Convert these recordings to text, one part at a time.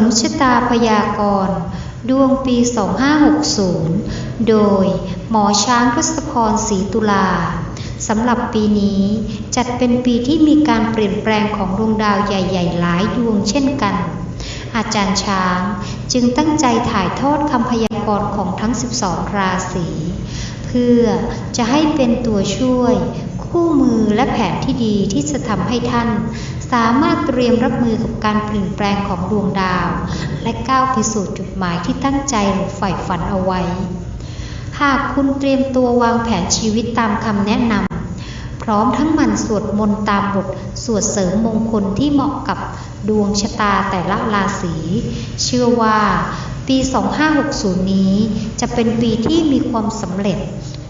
มชะตาพยากรณ์ดวงปี 2560 โดยหมอช้างทศพรศรีตุลาสำหรับปีนี้จัดเป็นปีที่มีการเปลี่ยนแปลงของดวงดาวใหญ่ ๆ หลายดวงเช่นกัน อาจารย์ช้างจึงตั้งใจถ่ายทอดคำพยากรณ์ของทั้ง 12 ราศีเพื่อจะให้เป็นตัวช่วย คู่มือและแผนที่ดีที่จะทำให้ท่าน สามารถเตรียมรับมือกับการเปลี่ยนแปลงของดวงดาว และก้าวไปสู่จุดหมายที่ตั้งใจหรือใฝ่ฝันเอาไว้ หากคุณเตรียมตัววางแผนชีวิตตามคำแนะนำพร้อมทั้งหมันสวดมนต์ตามบทสวดเสริมมงคลที่เหมาะกับดวงชะตาแต่ละราศีเชื่อว่าปี 2560 นี้จะเป็นปีที่มีความสำเร็จ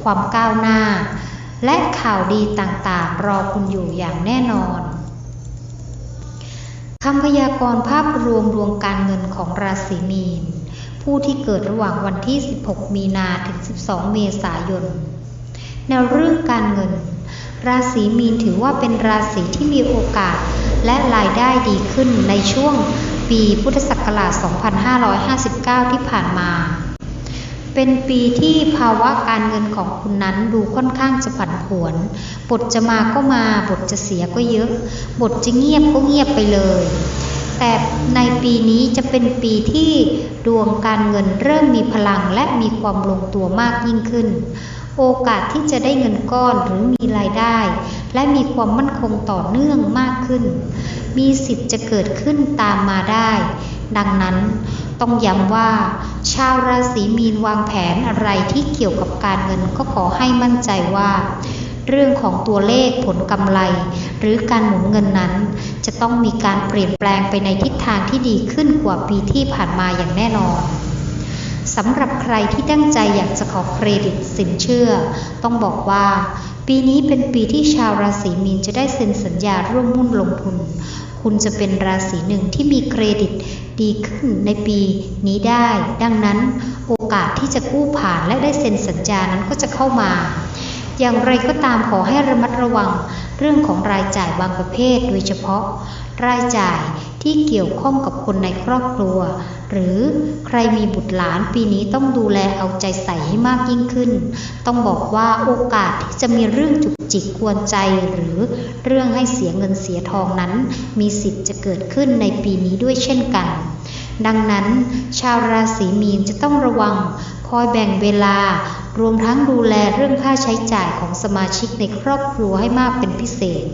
ความก้าวหน้า และข่าวดีต่างๆ รอคุณอยู่อย่างแน่นอน คำพยากรณ์ภาพรวมดวงการเงินของราศีมีน ผู้ที่เกิดระหว่างวันที่ 16 มีนาถึง 12 เมษายน แนวเรื่องการเงิน ราศีมีนถือว่าเป็นราศีที่มีโอกาสและรายได้ดีขึ้นในช่วงปีพุทธศักราช 2559 ที่ผ่านมา เป็นปีที่ภาวะการเงินของคุณนั้นดูค่อนข้างจะผันผวน บทจะมาก็มา บทจะเสียก็เยอะ บทจะเงียบก็เงียบไปเลย แต่ในปีนี้จะเป็นปีที่ดวงการเงินเริ่มมีพลังและมีความลงตัวมากยิ่งขึ้น โอกาสที่จะได้เงินก้อนหรือมีรายได้ และมีความมั่นคงต่อเนื่องมากขึ้น มีสิทธิ์จะเกิดขึ้นตามมาได้ ดังนั้นต้องย้ำว่า ชาวราศีมีนวางแผนอะไรที่เกี่ยวกับการเงินก็ขอให้มั่นใจว่า เรื่องของตัวเลขผลกำไร หรือการหมุนเงินนั้น จะต้องมีการเปลี่ยนแปลงไปในทิศทางที่ดีขึ้นกว่าปีที่ผ่านมาอย่างแน่นอนสำหรับใครที่ตั้งใจอยากจะขอเครดิตสินเชื่อ ต้องบอกว่า ปีนี้เป็นปีที่ชาวราศีมีนจะได้เซ็นสัญญาร่วมหุ้นลงทุน คุณจะเป็นราศีหนึ่งที่มีเครดิต ดีขึ้นในปีนี้ได้ ดังนั้นโอกาสที่จะกู้ผ่านและได้เซ็นสัญญานั้นก็จะเข้ามา อย่างไรก็ตามขอให้ระมัดระวังเรื่องของรายจ่ายบางประเภท โดยเฉพาะ รายจ่ายที่เกี่ยวข้องกับคนในครอบครัว หรือใครมีบุตรหลานปีนี้ต้องดูแลเอาใจใส่ให้มากยิ่งขึ้น ต้องบอกว่าโอกาสที่จะมีเรื่องจุกจิกกวนใจหรือเรื่องให้เสียเงินเสียทองนั้น มีสิทธิ์จะเกิดขึ้นในปีนี้ด้วยเช่นกัน ดังนั้น ชาวราศีมีนจะต้องระวังคอยแบ่งเวลารวมทั้งดูแลเรื่องค่าใช้จ่ายของสมาชิกในครอบครัวให้มากเป็นพิเศษ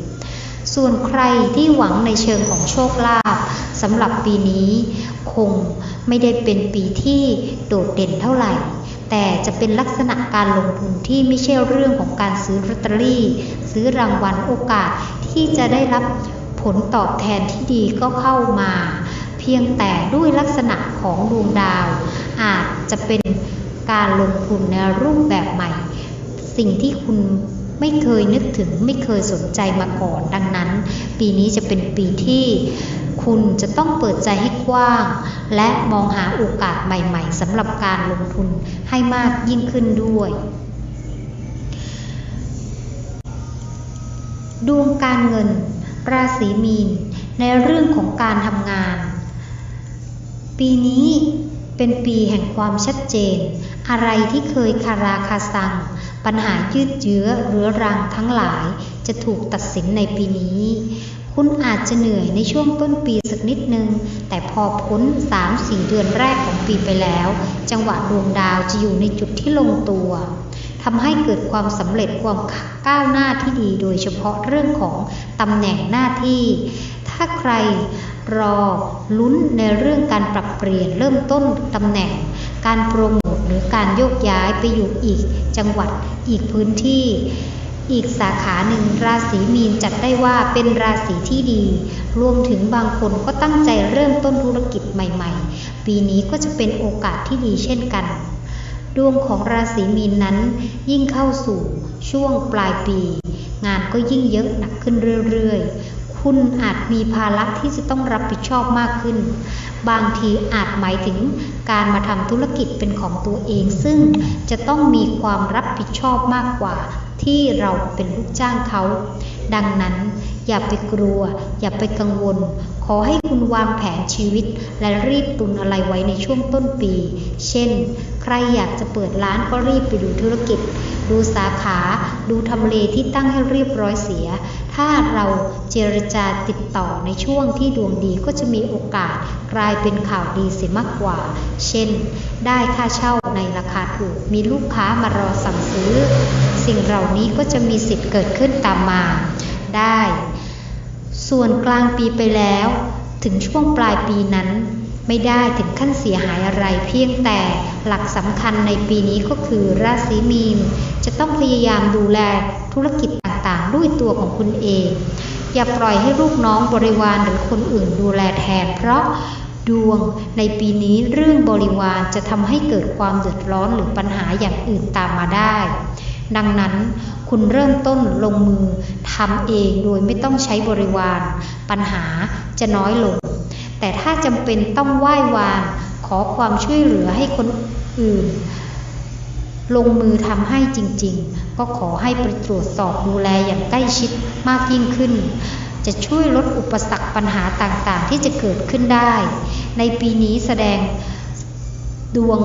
ส่วนใครที่หวังในเชิงของโชคลาภสำหรับปีนี้ คงไม่ได้เป็นปีที่โดดเด่นเท่าไหร่ แต่จะเป็นลักษณะการลงทุนที่ไม่ใช่เรื่องของการซื้อลอตเตอรี่ ซื้อรางวัลโอกาสที่จะได้รับผลตอบแทนที่ดีก็เข้ามา เพียงแต่ด้วยลักษณะของดวงดาว อาจจะเป็นการลงทุนในรูปแบบใหม่ สิ่งที่คุณ ไม่เคยนึกถึงไม่เคยสนใจมาก่อน ดังนั้น ปีนี้จะเป็นปีที่คุณจะต้องเปิดใจให้กว้าง และมองหาโอกาสใหม่ ๆสำหรับการลงทุนให้มากยิ่งขึ้นด้วย ดวงการเงิน ราศีมีน ในเรื่องของการทำงาน ปีนี้เป็นปีแห่งความชัดเจน อะไรที่เคยคาราคาซัง ปัญหายืดเยื้อเรื้อรังทั้งหลายจะถูกตัดสินในปีนี้ คุณอาจจะเหนื่อยในช่วงต้นปีสักนิดนึง แต่พอพ้น 3-4 เดือนแรกของปีไปแล้ว จังหวะดวงดาวจะอยู่ในจุดที่ลงตัวทำให้เกิดความสำเร็จความก้าวหน้าที่ดีโดยเฉพาะเรื่องของตำแหน่งหน้าที่ ถ้าใครรอลุ้นในเรื่องการปรับเปลี่ยนเริ่มต้นตำแหน่ง การโปรโม รือการโยกย้ายไปอยู่อีกจังหวัดอีกพื้นที่ อีกสาขาหนึ่งราศีมีนจัดได้ว่าเป็นราศีที่ดี รวมถึงบางคนก็ตั้งใจเริ่มต้นธุรกิจใหม่ ๆ ปีนี้ก็จะเป็นโอกาสที่ดีเช่นกันดวงของราศีมีนนั้นยิ่งเข้าสู่ช่วงปลายปี งานก็ยิ่งเยอะหนักขึ้นเรื่อยๆ คุณอาจมีภาระที่จะต้องรับผิดชอบมากขึ้น บางทีอาจหมายถึงการมาทำธุรกิจเป็นของตัวเอง ซึ่งจะต้องมีความรับผิดชอบมากกว่าที่เราเป็นลูกจ้างเขา ดังนั้น อย่าไปกลัว อย่าไปกังวล ขอให้คุณวางแผนชีวิต และรีบตุนอะไรไว้ในช่วงต้นปี เช่น ใครอยากจะเปิดร้านก็รีบไปดูธุรกิจ ดูสาขา ดูทำเลที่ตั้งให้เรียบร้อยเสีย ถ้าเราเจรจาติดต่อในช่วงที่ดวงดีก็จะมีโอกาสกลายเป็นข่าวดีเสียมากกว่า เช่น ได้ค่าเช่าในราคาถูก มีลูกค้ามารอสั่งซื้อ สิ่งเหล่านี้ก็จะมีสิทธิ์เกิดขึ้นตามมาได้ ส่วนกลางปีไปแล้ว ถึงช่วงปลายปีนั้น ไม่ได้ถึงขั้นเสียหายอะไรเพียงแต่หลักสำคัญในปีนี้ก็คือราศีมีน จะต้องพยายามดูแลธุรกิจต่างๆ ด้วยตัวของคุณเอง อย่าปล่อยให้ลูกน้องบริวารหรือคนอื่นดูแลแทน เพราะดวงในปีนี้เรื่องบริวารจะทำให้เกิดความเดือดร้อนหรือปัญหาอย่างอื่นตามมาได้ ดังนั้นคุณเริ่มต้นลงมือ ทำเองโดยไม่ต้องใช้บริวาร ปัญหาจะน้อยลง แต่ถ้าจำเป็นต้องไหว้วานขอความช่วยเหลือให้คนอื่น ลงมือทำให้จริงๆ ก็ขอให้ไปตรวจสอบดูแลอย่างใกล้ชิดมากยิ่งขึ้น จะช่วยลดอุปสรรคปัญหาต่างๆ ที่จะเกิดขึ้นได้ ในปีนี้แสดงดวง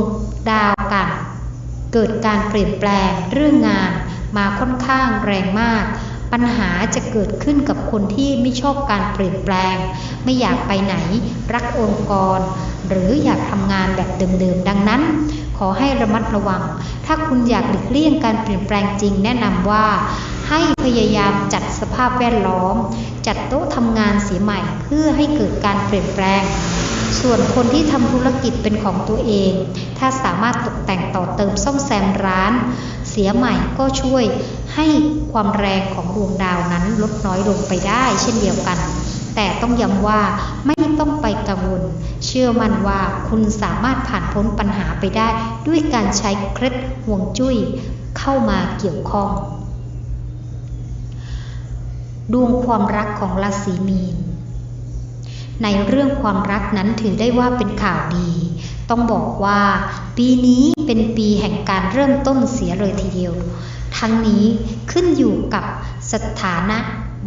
ดาวกันเกิดการเปลี่ยนแปลงเรื่องงานมาค่อนข้างแรงมาก ปัญหาจะเกิดขึ้นกับคนที่ไม่ชอบการเปลี่ยนแปลง ไม่อยากไปไหน รักองค์กร หรืออยากทำงานแบบเดิมๆ ดังนั้น ขอให้ระมัดระวัง ถ้าคุณอยากหลีกเลี่ยงการเปลี่ยนแปลงจริงแนะนำว่า ให้พยายามจัดสภาพแวดล้อม จัดโต๊ะทำงานเสียใหม่เพื่อให้เกิดการเปลี่ยนแปลงส่วนคนที่ทำธุรกิจเป็นของตัวเอง ถ้าสามารถตกแต่งต่อเติมซ่อมแซมร้าน เสียใหม่ก็ช่วยให้ความแรงของดวงดาวนั้นลดน้อยลงไปได้เช่นเดียวกัน แต่ต้องย้ำว่าไม่ต้องไปกังวล เชื่อมั่นว่าคุณสามารถผ่านพ้นปัญหาไปได้ ด้วยการใช้เคล็ดห่วงจุ้ยเข้ามาเกี่ยวข้อง ดวงความรักของราศีมีน ในเรื่องความรักนั้นถือได้ว่าเป็นข่าวดี ต้องบอกว่า ปีนี้เป็นปีแห่งการเริ่มต้นเสียเลยทีเดียว ทั้งนี้ขึ้นอยู่กับสถานะ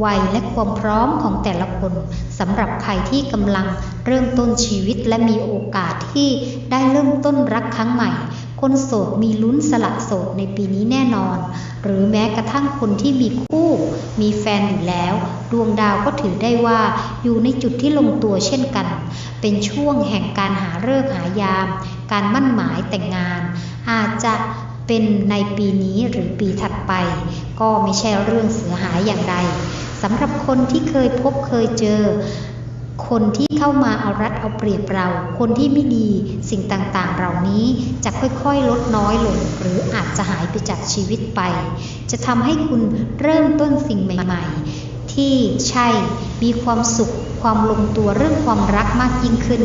วัยและความพร้อมของแต่ละคนสำหรับใครที่กำลังเริ่มต้นชีวิตและมีโอกาสที่ได้เริ่มต้นรักครั้งใหม่ คนโสดมีลุ้นสละโสดในปีนี้แน่นอน หรือแม้กระทั่งคนที่มีคู่ มีแฟนอยู่แล้ว ดวงดาวก็ถือได้ว่าอยู่ในจุดที่ลงตัวเช่นกัน เป็นช่วงแห่งการหาฤกษ์หายาม การมั่นหมายแต่งงาน อาจจะเป็นในปีนี้หรือปีถัดไป ก็ไม่ใช่เรื่องเสียหายอย่างใดสำหรับคนที่เคยพบเคยเจอ คนที่เข้ามาเอารัดเอาเปรียบเรา คนที่ไม่ดีสิ่งต่างๆ เหล่านี้จะค่อยๆ ลดน้อยลง หรืออาจจะหายไปจากชีวิตไป จะทำให้คุณเริ่มต้นสิ่งใหม่ๆ ที่ใช่มีความสุขความลงตัวเรื่องความรักมากยิ่งขึ้น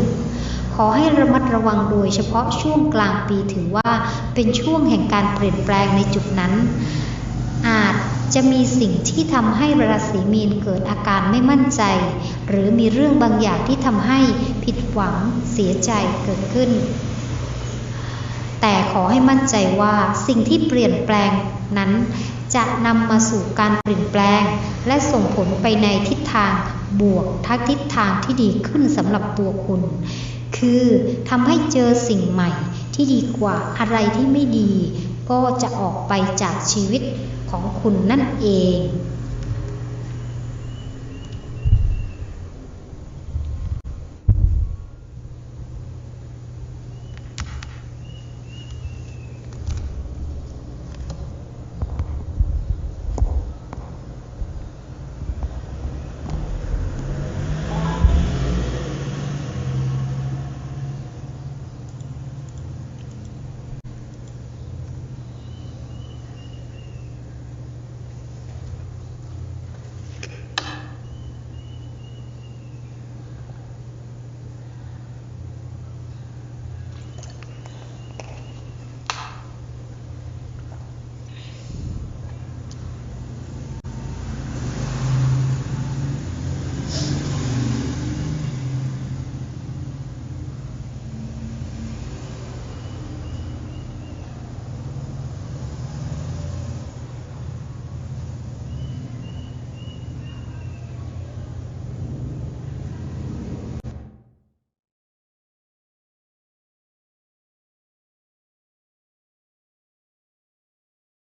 ขอให้ระมัดระวังโดยเฉพาะช่วงกลางปีถือว่าเป็นช่วงแห่งการเปลี่ยนแปลงในจุดนั้น อาจจะมีสิ่งที่ทำให้ราศีมีนเกิดอาการไม่มั่นใจ หรือมีเรื่องบางอย่างที่ทำให้ผิดหวังเสียใจเกิดขึ้น แต่ขอให้มั่นใจว่าสิ่งที่เปลี่ยนแปลงนั้นจะนำมาสู่การเปลี่ยนแปลง และส่งผลไปในทิศทางบวกทักทิศทางที่ดีขึ้นสำหรับตัวคุณ คือทำให้เจอสิ่งใหม่ที่ดีกว่าอะไรที่ไม่ดี ก็จะออกไปจากชีวิตของคุณนั่นเอง